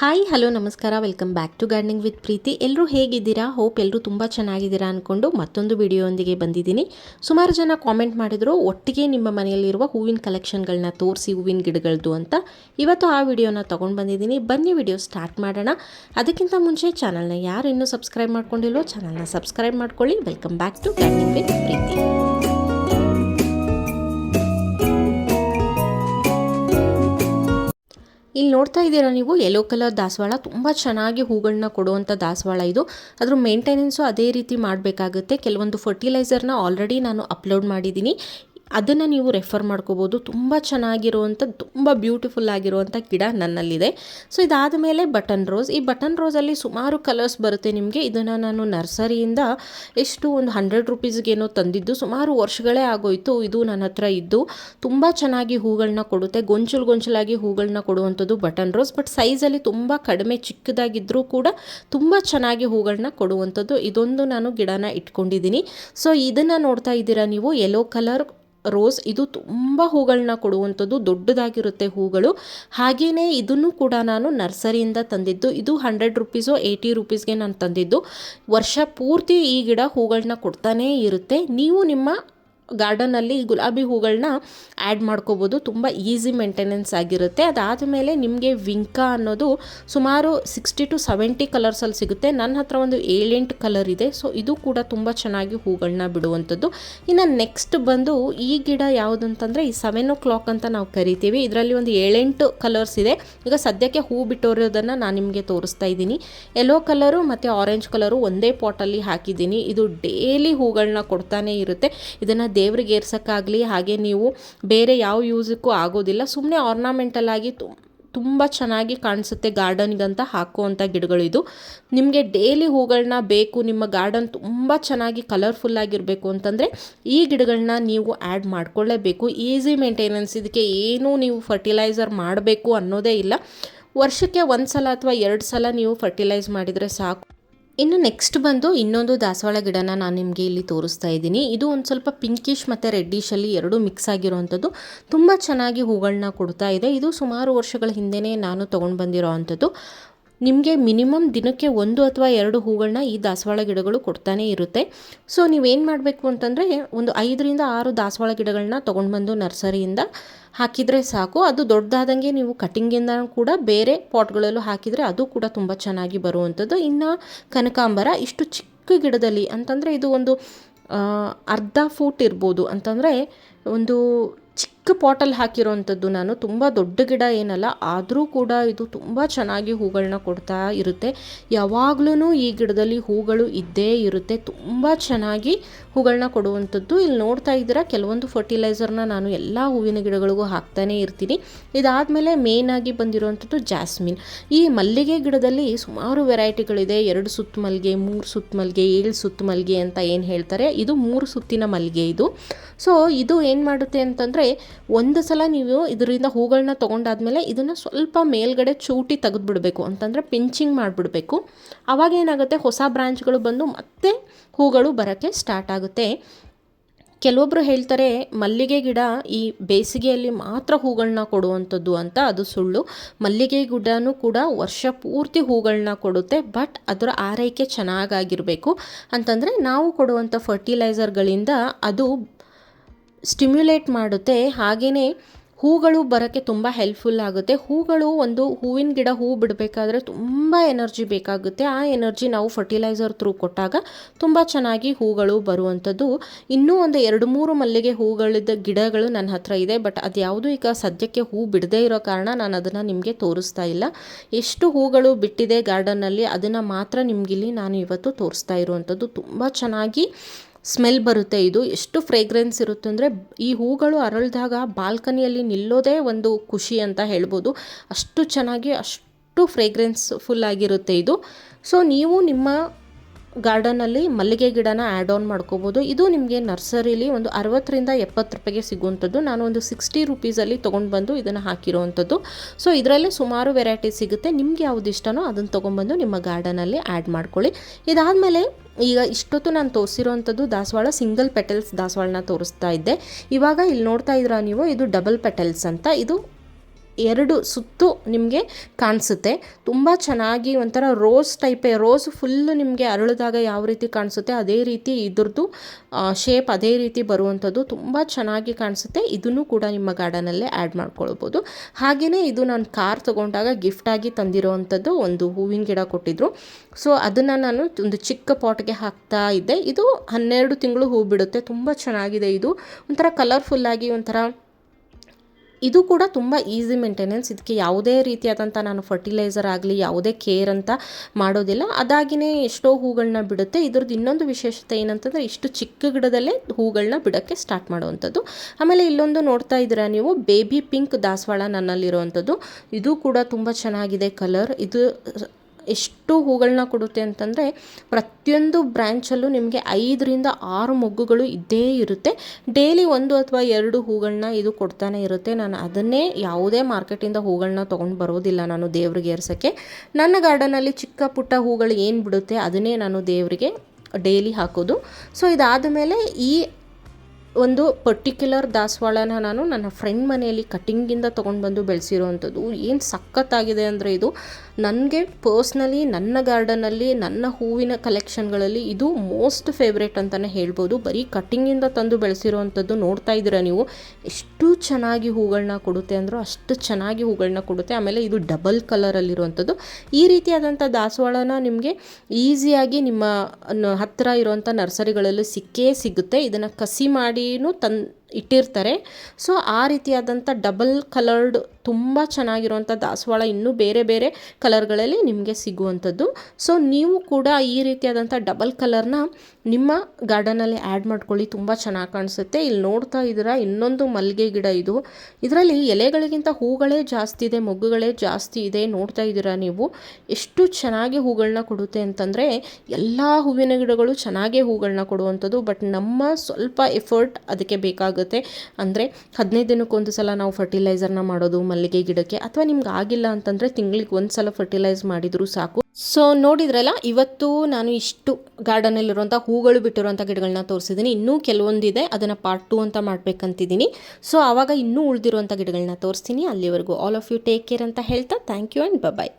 Hi hello ನಮಸ್ಕಾರ. Welcome back to gardening with Preethi ಎಲ್ಲರೂ ಹೇಗಿದ್ದೀರಾ? ಹೋಪ್ ಎಲ್ಲರೂ ತುಂಬ ಚೆನ್ನಾಗಿದ್ದೀರಾ ಅಂದ್ಕೊಂಡು ಮತ್ತೊಂದು ವಿಡಿಯೋಯೊಂದಿಗೆ ಬಂದಿದ್ದೀನಿ. ಸುಮಾರು ಜನ ಕಾಮೆಂಟ್ ಮಾಡಿದರು, ಒಟ್ಟಿಗೆ ನಿಮ್ಮ ಮನೆಯಲ್ಲಿರುವ ಹೂವಿನ ಕಲೆಕ್ಷನ್ಗಳನ್ನ ತೋರಿಸಿ, ಹೂವಿನ ಗಿಡಗಳದ್ದು ಅಂತ. ಇವತ್ತು ಆ ವಿಡಿಯೋನ ತೊಗೊಂಡು ಬಂದಿದ್ದೀನಿ. ಬನ್ನಿ ವಿಡಿಯೋ ಸ್ಟಾರ್ಟ್ ಮಾಡೋಣ. ಅದಕ್ಕಿಂತ ಮುಂಚೆ ಚಾನಲ್ನ ಯಾರು ಇನ್ನೂ ಸಬ್ಸ್ಕ್ರೈಬ್ ಮಾಡ್ಕೊಂಡಿಲ್ವೋ ಚಾನಲ್ನ ಸಬ್ಸ್ಕ್ರೈಬ್ ಮಾಡ್ಕೊಳ್ಳಿ. Welcome back to gardening with Preethi ಇಲ್ಲಿ ನೋಡ್ತಾ ಇದ್ದೀರಾ ನೀವು? ಯೆಲ್ಲೋ ಕಲರ್ ದಾಸವಾಳ ತುಂಬ ಚೆನ್ನಾಗಿ ಹೂಗಳನ್ನ ಕೊಡುವಂಥ ದಾಸವಾಳ ಇದು. ಅದ್ರ ಮೇಂಟೆನೆನ್ಸು ಅದೇ ರೀತಿ ಮಾಡಬೇಕಾಗುತ್ತೆ. ಕೆಲವೊಂದು ಫರ್ಟಿಲೈಸರ್ನ ಆಲ್ರೆಡಿ ನಾನು ಅಪ್ಲೋಡ್ ಮಾಡಿದ್ದೀನಿ. ಅದನ್ನು ನೀವು ರೆಫರ್ ಮಾಡ್ಕೋಬೋದು. ತುಂಬ ಚೆನ್ನಾಗಿರುವಂಥ ತುಂಬ ಬ್ಯೂಟಿಫುಲ್ ಆಗಿರುವಂಥ ಗಿಡ ನನ್ನಲ್ಲಿದೆ. ಸೊ ಇದಾದ ಮೇಲೆ ಬಟನ್ ರೋಸ್. ಈ ಬಟನ್ ರೋಸಲ್ಲಿ ಸುಮಾರು ಕಲರ್ಸ್ ಬರುತ್ತೆ ನಿಮಗೆ. ಇದನ್ನು ನಾನು ನರ್ಸರಿಯಿಂದ ಎಷ್ಟು ಒಂದು ಹಂಡ್ರೆಡ್ ರುಪೀಸ್ಗೇನೋ ತಂದಿದ್ದು, ಸುಮಾರು ವರ್ಷಗಳೇ ಆಗೋಯ್ತು ಇದು ನನ್ನ ಹತ್ರ ಇದ್ದು. ತುಂಬ ಚೆನ್ನಾಗಿ ಹೂಗಳನ್ನ ಕೊಡುತ್ತೆ. ಗೊಂಚಲು ಗೊಂಚಲಾಗಿ ಹೂಗಳನ್ನ ಕೊಡುವಂಥದ್ದು ಬಟನ್ ರೋಸ್. ಬಟ್ ಸೈಜಲ್ಲಿ ತುಂಬ ಕಡಿಮೆ ಚಿಕ್ಕದಾಗಿದ್ದರೂ ಕೂಡ ತುಂಬ ಚೆನ್ನಾಗಿ ಹೂಗಳನ್ನ ಕೊಡುವಂಥದ್ದು ಇದೊಂದು ನಾನು ಗಿಡನ ಇಟ್ಕೊಂಡಿದ್ದೀನಿ. ಸೊ ಇದನ್ನು ನೋಡ್ತಾ ಇದ್ದೀರಾ ನೀವು? ಯೆಲ್ಲೋ ಕಲರ್ ರೋಸ್, ಇದು ತುಂಬ ಹೂಗಳನ್ನ ಕೊಡುವಂಥದ್ದು, ದೊಡ್ಡದಾಗಿರುತ್ತೆ ಹೂಗಳು. ಹಾಗೆಯೇ ಇದನ್ನು ಕೂಡ ನಾನು ನರ್ಸರಿಯಿಂದ ತಂದಿದ್ದು. ಇದು ಹಂಡ್ರೆಡ್ ರುಪೀಸು ಏಯ್ಟಿ ರುಪೀಸ್ಗೆ ನಾನು ತಂದಿದ್ದು. ವರ್ಷ ಪೂರ್ತಿ ಈ ಗಿಡ ಹೂಗಳನ್ನ ಕೊಡ್ತಾನೇ ಇರುತ್ತೆ. ನೀವು ನಿಮ್ಮ ಗಾರ್ಡನಲ್ಲಿ ಗುಲಾಬಿ ಹೂಗಳನ್ನ ಆ್ಯಡ್ ಮಾಡ್ಕೋಬೋದು. ತುಂಬ ಈಸಿ ಮೇಂಟೆನೆನ್ಸ್ ಆಗಿರುತ್ತೆ. ಅದಾದ ಮೇಲೆ ನಿಮಗೆ ವಿಂಕಾ ಅನ್ನೋದು ಸುಮಾರು ಸಿಕ್ಸ್ಟಿ ಟು ಸೆವೆಂಟಿ ಕಲರ್ಸಲ್ಲಿ ಸಿಗುತ್ತೆ. ನನ್ನ ಹತ್ರ ಒಂದು ಏಳೆಂಟು ಕಲರ್ ಇದೆ. ಸೊ ಇದು ಕೂಡ ತುಂಬ ಚೆನ್ನಾಗಿ ಹೂಗಳನ್ನ ಬಿಡುವಂಥದ್ದು. ಇನ್ನು ನೆಕ್ಸ್ಟ್ ಬಂದು ಈ ಗಿಡ ಯಾವುದು ಅಂತಂದರೆ ಈ ಸೆವೆನ್ ಓ ಕ್ಲಾಕ್ ಅಂತ ನಾವು ಕರಿತೀವಿ. ಇದರಲ್ಲಿ ಒಂದು ಏಳೆಂಟು ಕಲರ್ಸ್ ಇದೆ. ಈಗ ಸದ್ಯಕ್ಕೆ ಹೂ ಬಿಟ್ಟೋರೋದನ್ನು ನಾನು ನಿಮಗೆ ತೋರಿಸ್ತಾ ಇದ್ದೀನಿ. ಯೆಲ್ಲೋ ಕಲರು ಮತ್ತು ಆರೆಂಜ್ ಕಲರು ಒಂದೇ ಪಾಟಲ್ಲಿ ಹಾಕಿದ್ದೀನಿ. ಇದು ಡೇಲಿ ಹೂಗಳನ್ನ ಕೊಡ್ತಾನೆ ಇರುತ್ತೆ. ಇದನ್ನು ದೇವ್ರಿಗೆ ಏರ್ಸೋಕ್ಕಾಗಲಿ, ಹಾಗೆ ನೀವು ಬೇರೆ ಯಾವ ಯೂಸಕ್ಕೂ ಆಗೋದಿಲ್ಲ. ಸುಮ್ಮನೆ ಆರ್ನಾಮೆಂಟಲ್ ಆಗಿ ತುಂಬ ಚೆನ್ನಾಗಿ ಕಾಣಿಸುತ್ತೆ ಗಾರ್ಡನ್ಗಂತ ಹಾಕುವಂಥ ಗಿಡಗಳು ಇದು ನಿಮಗೆ ಡೈಲಿ ಹೂಗಳನ್ನ ಬೇಕು, ನಿಮ್ಮ ಗಾರ್ಡನ್ ತುಂಬ ಚೆನ್ನಾಗಿ ಕಲರ್ಫುಲ್ ಆಗಿರಬೇಕು ಅಂತಂದರೆ ಈ ಗಿಡಗಳನ್ನ ನೀವು ಆ್ಯಡ್ ಮಾಡ್ಕೊಳ್ಳೇಬೇಕು. ಈಸಿ ಮೇಂಟೆನೆನ್ಸ್ ಇದಕ್ಕೆ ಏನೂ ನೀವು ಫರ್ಟಿಲೈಸರ್ ಮಾಡಬೇಕು ಅನ್ನೋದೇ ಇಲ್ಲ. ವರ್ಷಕ್ಕೆ ಒಂದು ಸಲ ಅಥವಾ ಎರಡು ಸಲ ನೀವು ಫರ್ಟಿಲೈಸ್ ಮಾಡಿದರೆ ಸಾಕು. ಇನ್ನು ನೆಕ್ಸ್ಟ್ ಬಂದು ಇನ್ನೊಂದು ದಾಸವಾಳ ಗಿಡನ ನಾನು ನಿಮಗೆ ಇಲ್ಲಿ ತೋರಿಸ್ತಾ ಇದ್ದೀನಿ. ಇದು ಒಂದು ಸ್ವಲ್ಪ ಪಿಂಕಿಶ್ ಮತ್ತು ರೆಡ್ಡಿಶಲ್ಲಿ ಎರಡು ಮಿಕ್ಸ್ ಆಗಿರುವಂಥದ್ದು. ತುಂಬ ಚೆನ್ನಾಗಿ ಹೂಗಳನ್ನ ಕೊಡ್ತಾ ಇದೆ. ಇದು ಸುಮಾರು ವರ್ಷಗಳ ಹಿಂದೆಯೇ ನಾನು ತೊಗೊಂಡು ಬಂದಿರೋ ಅಂಥದ್ದು. ನಿಮಗೆ ಮಿನಿಮಮ್ ದಿನಕ್ಕೆ ಒಂದು ಅಥವಾ ಎರಡು ಹೂಗಳನ್ನ ಈ ದಾಸವಾಳ ಗಿಡಗಳು ಕೊಡ್ತಾನೆ ಇರುತ್ತೆ. ಸೊ, ನೀವೇನು ಮಾಡಬೇಕು ಅಂತಂದರೆ, ಒಂದು ಐದರಿಂದ ಆರು ದಾಸವಾಳ ಗಿಡಗಳನ್ನ ತೊಗೊಂಡು ಬಂದು ನರ್ಸರಿಯಿಂದ ಹಾಕಿದರೆ ಸಾಕು. ಅದು ದೊಡ್ಡದಾದಂಗೆ ನೀವು ಕಟಿಂಗಿಂದ ಕೂಡ ಬೇರೆ ಪಾಟ್ಗಳಲ್ಲೂ ಹಾಕಿದರೆ ಅದು ಕೂಡ ತುಂಬ ಚೆನ್ನಾಗಿ ಬರುವಂಥದ್ದು. ಇನ್ನು ಕನಕಾಂಬರ, ಇಷ್ಟು ಚಿಕ್ಕ ಗಿಡದಲ್ಲಿ ಅಂತಂದರೆ ಇದು ಒಂದು ಅರ್ಧ ಫೂಟ್ ಇರ್ಬೋದು ಅಂತಂದರೆ ಒಂದು ಚಿಕ್ಕ ಪಾಟಲ್ಲಿ ಹಾಕಿರೋವಂಥದ್ದು ನಾನು. ತುಂಬ ದೊಡ್ಡ ಗಿಡ ಏನಲ್ಲ, ಆದರೂ ಕೂಡ ಇದು ತುಂಬ ಚೆನ್ನಾಗಿ ಹೂಗಳನ್ನ ಕೊಡ್ತಾ ಇರುತ್ತೆ. ಯಾವಾಗಲೂ ಈ ಗಿಡದಲ್ಲಿ ಹೂಗಳು ಇದ್ದೇ ಇರುತ್ತೆ. ತುಂಬ ಚೆನ್ನಾಗಿ ಹೂಗಳನ್ನ ಕೊಡುವಂಥದ್ದು. ಇಲ್ಲಿ ನೋಡ್ತಾ ಇದ್ದೀರಾ, ಕೆಲವೊಂದು ಫರ್ಟಿಲೈಸರ್ನ ನಾನು ಎಲ್ಲ ಹೂವಿನ ಗಿಡಗಳಿಗೂ ಹಾಕ್ತಾನೇ ಇರ್ತೀನಿ. ಇದಾದಮೇಲೆ ಮೇಯ್ನಾಗಿ ಬಂದಿರುವಂಥದ್ದು ಜಾಸ್ಮಿನ್. ಈ ಮಲ್ಲಿಗೆ ಗಿಡದಲ್ಲಿ ಸುಮಾರು ವೆರೈಟಿಗಳಿದೆ. ಎರಡು ಸುತ್ತು ಮಲ್ಲಿಗೆ, ಮೂರು ಸುತ್ತು ಮಲ್ಲಿಗೆ, ಏಳು ಸುತ್ತು ಮಲ್ಲಿಗೆ ಅಂತ ಏನು ಹೇಳ್ತಾರೆ, ಇದು ಮೂರು ಸುತ್ತಿನ ಮಲ್ಲಿಗೆ ಇದು. ಸೊ ಇದು ಏನು ಮಾಡುತ್ತೆ ಅಂತಂದರೆ ಒಂದು ಸಲ ನೀವು ಇದರಿಂದ ಹೂಗಳನ್ನ ತೊಗೊಂಡಾದ್ಮೇಲೆ ಇದನ್ನು ಸ್ವಲ್ಪ ಮೇಲ್ಗಡೆ ಚೂಟಿ ತೆಗೆದುಬಿಡಬೇಕು ಅಂತಂದರೆ ಪಿಂಚಿಂಗ್ ಮಾಡಿಬಿಡಬೇಕು. ಅವಾಗ ಏನಾಗುತ್ತೆ ಹೊಸ ಬ್ರಾಂಚ್ಗಳು ಬಂದು ಮತ್ತೆ ಹೂಗಳು ಬರೋಕ್ಕೆ ಸ್ಟಾರ್ಟ್ ಆಗುತ್ತೆ. ಕೆಲವೊಬ್ಬರು ಹೇಳ್ತಾರೆ, ಮಲ್ಲಿಗೆ ಗಿಡ ಈ ಬೇಸಿಗೆಯಲ್ಲಿ ಮಾತ್ರ ಹೂಗಳನ್ನ ಕೊಡುವಂಥದ್ದು ಅಂತ, ಅದು ಸುಳ್ಳು. ಮಲ್ಲಿಗೆ ಗಿಡನೂ ಕೂಡ ವರ್ಷ ಪೂರ್ತಿ ಹೂಗಳನ್ನ ಕೊಡುತ್ತೆ, ಬಟ್ ಅದರ ಆರೈಕೆ ಚೆನ್ನಾಗಾಗಿರಬೇಕು. ಅಂತಂದರೆ ನಾವು ಕೊಡುವಂಥ ಫರ್ಟಿಲೈಸರ್ಗಳಿಂದ ಅದು ಸ್ಟಿಮ್ಯುಲೇಟ್ ಮಾಡುತ್ತೆ. ಹಾಗೆಯೇ ಹೂಗಳು ಬರೋಕ್ಕೆ ತುಂಬ ಹೆಲ್ಪ್ಫುಲ್ ಆಗುತ್ತೆ. ಹೂಗಳು ಒಂದು ಹೂವಿನ ಗಿಡ ಹೂ ಬಿಡಬೇಕಾದ್ರೆ ತುಂಬ ಎನರ್ಜಿ ಬೇಕಾಗುತ್ತೆ. ಆ ಎನರ್ಜಿ ನಾವು ಫರ್ಟಿಲೈಸರ್ ಥ್ರೂ ಕೊಟ್ಟಾಗ ತುಂಬ ಚೆನ್ನಾಗಿ ಹೂಗಳು ಬರುವಂಥದ್ದು. ಇನ್ನೂ ಒಂದು ಎರಡು ಮೂರು ಮಲ್ಲಿಗೆ ಹೂಗಳಿದ್ದ ಗಿಡಗಳು ನನ್ನ ಹತ್ರ ಇದೆ. ಬಟ್ ಅದು ಯಾವುದು ಈಗ ಸದ್ಯಕ್ಕೆ ಹೂ ಬಿಡದೇ ಇರೋ ಕಾರಣ ನಾನು ಅದನ್ನು ನಿಮಗೆ ತೋರಿಸ್ತಾ ಇಲ್ಲ. ಎಷ್ಟು ಹೂಗಳು ಬಿಟ್ಟಿದೆ ಗಾರ್ಡನ್ನಲ್ಲಿ ಅದನ್ನು ಮಾತ್ರ ನಿಮಗಿಲ್ಲಿ ನಾನು ಇವತ್ತು ತೋರಿಸ್ತಾ ಇರುವಂಥದ್ದು. ತುಂಬ ಚೆನ್ನಾಗಿ ಸ್ಮೆಲ್ ಬರುತ್ತೆ. ಇದು ಎಷ್ಟು ಫ್ರೇಗ್ರೆನ್ಸ್ ಇರುತ್ತೆ ಅಂದರೆ ಈ ಹೂಗಳು ಅರಳಿದಾಗ ಬಾಲ್ಕನಿಯಲ್ಲಿ ನಿಲ್ಲೋದೇ ಒಂದು ಖುಷಿ ಅಂತ ಹೇಳ್ಬೋದು. ಅಷ್ಟು ಚೆನ್ನಾಗಿ ಅಷ್ಟು ಫ್ರೇಗ್ರೆನ್ಸ್ ಫುಲ್ ಆಗಿರುತ್ತೆ ಇದು. ಸೊ ನೀವು ನಿಮ್ಮ ಗಾರ್ಡನಲ್ಲಿ ಮಲ್ಲಿಗೆ ಗಿಡನ ಆ್ಯಡ್ ಆನ್ ಮಾಡ್ಕೋಬೋದು. ಇದು ನಿಮಗೆ ನರ್ಸರಿಲಿ ಒಂದು ಅರವತ್ತರಿಂದ ಎಪ್ಪತ್ತು ರೂಪಾಯಿಗೆ ಸಿಗುವಂಥದ್ದು. ನಾನು ಒಂದು ಸಿಕ್ಸ್ಟಿ ರುಪೀಸಲ್ಲಿ ತೊಗೊಂಡು ಬಂದು ಇದನ್ನು ಹಾಕಿರೋವಂಥದ್ದು. ಸೊ ಇದರಲ್ಲಿ ಸುಮಾರು ವೆರೈಟಿ ಸಿಗುತ್ತೆ. ನಿಮ್ಗೆ ಯಾವ್ದು ಇಷ್ಟನೋ ಅದನ್ನು ತೊಗೊಂಡ್ಬಂದು ನಿಮ್ಮ ಗಾರ್ಡನಲ್ಲಿ ಆ್ಯಡ್ ಮಾಡ್ಕೊಳ್ಳಿ. ಇದಾದಮೇಲೆ ಈಗ ಇಷ್ಟೊತ್ತು ನಾನು ತೋರಿಸಿರುವಂಥದ್ದು ದಾಸವಾಳ ಸಿಂಗಲ್ ಪೆಟಲ್ಸ್ ದಾಸವಾಳನ ತೋರಿಸ್ತಾ ಇದ್ದೆ. ಇವಾಗ ಇಲ್ಲಿ ನೋಡ್ತಾ ಇದ್ದೀರಾ ನೀವು? ಇದು ಡಬಲ್ ಪೆಟಲ್ಸ್ ಅಂತ. ಇದು ಎರಡು ಸುತ್ತು ನಿಮಗೆ ಕಾಣಿಸುತ್ತೆ. ತುಂಬ ಚೆನ್ನಾಗಿ ಒಂಥರ ರೋಸ್ ಟೈಪೇ, ರೋಸ್ ಫುಲ್ಲು ನಿಮಗೆ ಅರಳಿದಾಗ ಯಾವ ರೀತಿ ಕಾಣಿಸುತ್ತೆ, ಅದೇ ರೀತಿ ಇದ್ರದ್ದು ಶೇಪ್ ಅದೇ ರೀತಿ ಬರುವಂಥದ್ದು ತುಂಬ ಚೆನ್ನಾಗಿ ಕಾಣಿಸುತ್ತೆ. ಇದನ್ನು ಕೂಡ ನಿಮ್ಮ ಗಾರ್ಡನಲ್ಲೇ ಆ್ಯಡ್ ಮಾಡ್ಕೊಳ್ಬೋದು. ಹಾಗೆಯೇ ಇದು ನಾನು ಕಾರ್ ತೊಗೊಂಡಾಗ ಗಿಫ್ಟಾಗಿ ತಂದಿರೋವಂಥದ್ದು ಒಂದು ಹೂವಿನ ಗಿಡ ಕೊಟ್ಟಿದ್ದರು ಸೊ, ಅದನ್ನು ನಾನು ಒಂದು ಚಿಕ್ಕ ಪಾಟ್ಗೆ ಹಾಕ್ತಾ ಇದ್ದೆ. ಇದು ಹನ್ನೆರಡು ತಿಂಗಳು ಹೂ ಬಿಡುತ್ತೆ. ತುಂಬ ಚೆನ್ನಾಗಿದೆ ಇದು. ಒಂಥರ ಕಲರ್ಫುಲ್ಲಾಗಿ ಒಂಥರ ಇದು ಕೂಡ ತುಂಬ ಈಸಿ ಮೇಂಟೆನೆನ್ಸ್ ಇದಕ್ಕೆ ಯಾವುದೇ ರೀತಿಯಾದಂಥ ನಾನು ಫರ್ಟಿಲೈಸರ್ ಆಗಲಿ, ಯಾವುದೇ ಕೇರ್ ಅಂತ ಮಾಡೋದಿಲ್ಲ. ಅದಾಗಿಯೇ ಎಷ್ಟೋ ಹೂಗಳನ್ನ ಬಿಡುತ್ತೆ. ಇದ್ರದ್ದು ಇನ್ನೊಂದು ವಿಶೇಷತೆ ಏನಂತಂದರೆ ಇಷ್ಟು ಚಿಕ್ಕ ಗಿಡದಲ್ಲೇ ಹೂಗಳನ್ನ ಬಿಡೋಕ್ಕೆ ಸ್ಟಾರ್ಟ್ ಮಾಡುವಂಥದ್ದು. ಆಮೇಲೆ ಇಲ್ಲೊಂದು ನೋಡ್ತಾ ಇದ್ದೀರಾ ನೀವು? ಬೇಬಿ ಪಿಂಕ್ ದಾಸವಾಳ ನನ್ನಲ್ಲಿರುವಂಥದ್ದು. ಇದು ಕೂಡ ತುಂಬ ಚೆನ್ನಾಗಿದೆ ಕಲರ್ ಇದು ಎಷ್ಟು ಹೂಗಳನ್ನ ಕೊಡುತ್ತೆ ಅಂತಂದರೆ ಪ್ರತಿಯೊಂದು ಬ್ರ್ಯಾಂಚಲ್ಲೂ ನಿಮಗೆ ಐದರಿಂದ ಆರು ಮೊಗ್ಗುಗಳು ಇದ್ದೇ ಇರುತ್ತೆ. ಡೈಲಿ ಒಂದು ಅಥವಾ ಎರಡು ಹೂಗಳನ್ನ ಇದು ಕೊಡ್ತಾನೆ ಇರುತ್ತೆ. ನಾನು ಅದನ್ನೇ ಯಾವುದೇ ಮಾರ್ಕೆಟಿಂದ ಹೂಗಳನ್ನ ತೊಗೊಂಡು ಬರೋದಿಲ್ಲ ನಾನು ದೇವರಿಗೆ ಏರ್ಸೋಕ್ಕೆ. ನನ್ನ ಗಾರ್ಡನಲ್ಲಿ ಚಿಕ್ಕ ಪುಟ್ಟ ಹೂಗಳು ಏನು ಬಿಡುತ್ತೆ ಅದನ್ನೇ ನಾನು ದೇವರಿಗೆ ಡೈಲಿ ಹಾಕೋದು. ಸೊ, ಇದಾದ ಮೇಲೆ ಈ ಒಂದು ಪರ್ಟಿಕ್ಯುಲರ್ ದಾಸವಾಳನ ನಾನು ನನ್ನ ಫ್ರೆಂಡ್ ಮನೆಯಲ್ಲಿ ಕಟಿಂಗಿಂದ ತೊಗೊಂಡು ಬಂದು ಬೆಳೆಸಿರೋವಂಥದ್ದು. ಏನು ಸಖತ್ತಾಗಿದೆ ಅಂದರೆ ಇದು. ನನಗೆ ಪರ್ಸ್ನಲಿ, ನನ್ನ ಗಾರ್ಡನಲ್ಲಿ ನನ್ನ ಹೂವಿನ ಕಲೆಕ್ಷನ್ಗಳಲ್ಲಿ ಇದು ಮೋಸ್ಟ್ ಫೇವ್ರೇಟ್ ಅಂತಲೇ ಹೇಳ್ಬೋದು. ಬರೀ ಕಟ್ಟಿಂಗಿಂದ ತಂದು ಬೆಳೆಸಿರೋವಂಥದ್ದು ನೋಡ್ತಾ ಇದ್ದೀರಾ ನೀವು? ಎಷ್ಟು ಚೆನ್ನಾಗಿ ಹೂಗಳನ್ನ ಕೊಡುತ್ತೆ ಅಂದರೂ ಅಷ್ಟು ಚೆನ್ನಾಗಿ ಹೂಗಳನ್ನ ಕೊಡುತ್ತೆ. ಆಮೇಲೆ ಇದು ಡಬಲ್ ಕಲರಲ್ಲಿರುವಂಥದ್ದು ಈ ರೀತಿಯಾದಂಥ ದಾಸವಾಳನ ನಿಮಗೆ ಈಸಿಯಾಗಿ ನಿಮ್ಮ ಹತ್ತಿರ ಇರುವಂಥ ನರ್ಸರಿಗಳಲ್ಲಿ ಸಿಕ್ಕೇ ಸಿಗುತ್ತೆ. ಇದನ್ನು ಕಸಿ ಮಾಡಿನೂ ತನ್ ಇಟ್ಟಿರ್ತಾರೆ. ಸೊ ಆ ರೀತಿಯಾದಂಥ ಡಬಲ್ ಕಲರ್ಡ್ ತುಂಬ ಚೆನ್ನಾಗಿರುವಂಥ ದಾಸವಾಳ ಇನ್ನೂ ಬೇರೆ ಬೇರೆ ಕಲರ್ಗಳಲ್ಲಿ ನಿಮಗೆ ಸಿಗುವಂಥದ್ದು. ಸೊ ನೀವು ಕೂಡ ಈ ರೀತಿಯಾದಂಥ ಡಬಲ್ ಕಲರ್ನ ನಿಮ್ಮ ಗಾರ್ಡನಲ್ಲಿ ಆ್ಯಡ್ ಮಾಡ್ಕೊಳ್ಳಿ. ತುಂಬ ಚೆನ್ನಾಗಿ ಕಾಣಿಸುತ್ತೆ. ಇಲ್ಲಿ ನೋಡ್ತಾ ಇದ್ದೀರಾ? ಇನ್ನೊಂದು ಮಲ್ಲಿಗೆ ಗಿಡ ಇದು. ಇದರಲ್ಲಿ ಎಲೆಗಳಿಗಿಂತ ಹೂಗಳೇ ಜಾಸ್ತಿ ಇದೆ, ಮೊಗ್ಗುಗಳೇ ಜಾಸ್ತಿ ಇದೆ. ನೋಡ್ತಾ ಇದ್ದೀರಾ ನೀವು? ಎಷ್ಟು ಚೆನ್ನಾಗಿ ಹೂಗಳನ್ನ ಕೊಡುತ್ತೆ ಅಂತಂದರೆ, ಎಲ್ಲ ಹೂವಿನ ಗಿಡಗಳು ಚೆನ್ನಾಗೇ ಹೂಗಳನ್ನ ಕೊಡುವಂಥದ್ದು. ಬಟ್ ನಮ್ಮ ಸ್ವಲ್ಪ ಎಫರ್ಟ್ ಅದಕ್ಕೆ ಬೇಕಾಗುತ್ತೆ. ಅಂದರೆ ಹದಿನೈದು ದಿನಕ್ಕೊಂದು ಸಲ ನಾವು ಫರ್ಟಿಲೈಸರ್ನ ಮಾಡೋದು, ಮಲ್ಲಿಗೆ ಗಿಡಕ್ಕೆ, ಅಥವಾ ನಿಮ್ಗೆ ಆಗಿಲ್ಲ ಅಂತಂದರೆ ತಿಂಗಳಿಗೆ ಒಂದು ಸಲ ಫರ್ಟಿಲೈಸ್ ಮಾಡಿದರೂ ಸಾಕು. ಸೊ ನೋಡಿದ್ರಲ್ಲ, ಇವತ್ತು ನಾನು ಇಷ್ಟು ಗಾರ್ಡನಲ್ಲಿರುವಂಥ ಹೂಗಳು ಬಿಟ್ಟಿರುವಂಥ ಗಿಡಗಳನ್ನ ತೋರಿಸಿದ್ದೀನಿ ಇನ್ನೂ ಕೆಲವೊಂದಿದೆ, ಅದನ್ನು ಪಾರ್ಟ್ ಟು ಅಂತ ಮಾಡಬೇಕಂತಿದ್ದೀನಿ ಸೊ ಆವಾಗ ಇನ್ನೂ ಉಳಿದಿರುವಂಥ ಗಿಡಗಳನ್ನ ತೋರಿಸ್ತೀನಿ. ಅಲ್ಲಿವರೆಗೂ all of you take care ಅಂತ ಹೇಳ್ತಾ ಥ್ಯಾಂಕ್ ಯು ಆ್ಯಂಡ್ ಬಾಯ್